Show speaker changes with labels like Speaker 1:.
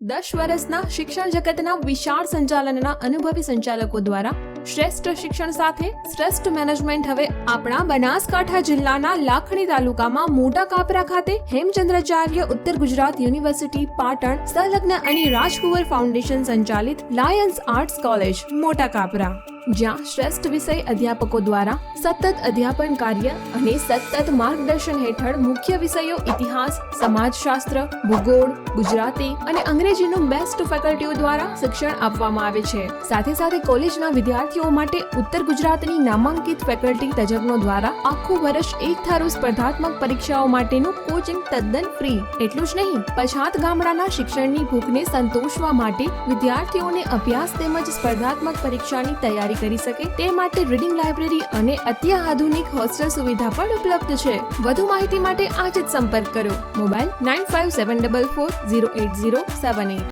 Speaker 1: દસ વર્ષના શિક્ષણ જગતના વિશાળ સંચાલનના અનુભવી સંચાલકો દ્વારા શ્રેષ્ઠ શિક્ષણ સાથે શ્રેષ્ઠ મેનેજમેન્ટ હવે આપણા બનાસકાંઠા જિલ્લાના લાખણી તાલુકામાં મોટા કાપરા ખાતે હેમચંદ્રાચાર્ય ઉત્તર ગુજરાત યુનિવર્સિટી, પાટણ, સંલગ્ન અને રાજકુંવર ફાઉન્ડેશન સંચાલિત lions arts college, Mota Kapra. જ્યાં શ્રેષ્ઠ વિષય અધ્યાપકો દ્વારા સતત અધ્યાપન કાર્ય અને સતત માર્ગદર્શન હેઠળ મુખ્ય વિષયો ઇતિહાસ, સમાજશાસ્ત્ર, ભૂગોળ, ગુજરાતી અને અંગ્રેજીનું બેસ્ટ ફેકલ્ટીઓ દ્વારા શિક્ષણ આપવામાં આવે છે. સાથે સાથે કોલેજના વિદ્યાર્થીઓ માટે ઉત્તર ગુજરાતની નામાંકિત ફેકલ્ટી તજજ્ઞો દ્વારા આખું વર્ષ એક થારું સ્પર્ધાત્મક પરીક્ષાઓ માટેનું કોચિંગ તદ્દન ફ્રી એટલું જ નહીં, પછાત ગામડાના શિક્ષણની ભૂખને સંતોષવા માટે વિદ્યાર્થીઓને અભ્યાસ તેમજ સ્પર્ધાત્મક પરીક્ષાની તૈયારી કરી શકે તે માટે રીડિંગ લાઇબ્રેરી અને અત્યાધુનિક હોસ્ટેલ સુવિધા પણ ઉપલબ્ધ છે. વધુ માહિતી માટે આજે જ સંપર્ક કરો. Mobile nine five seven double four zero eight zero seven eight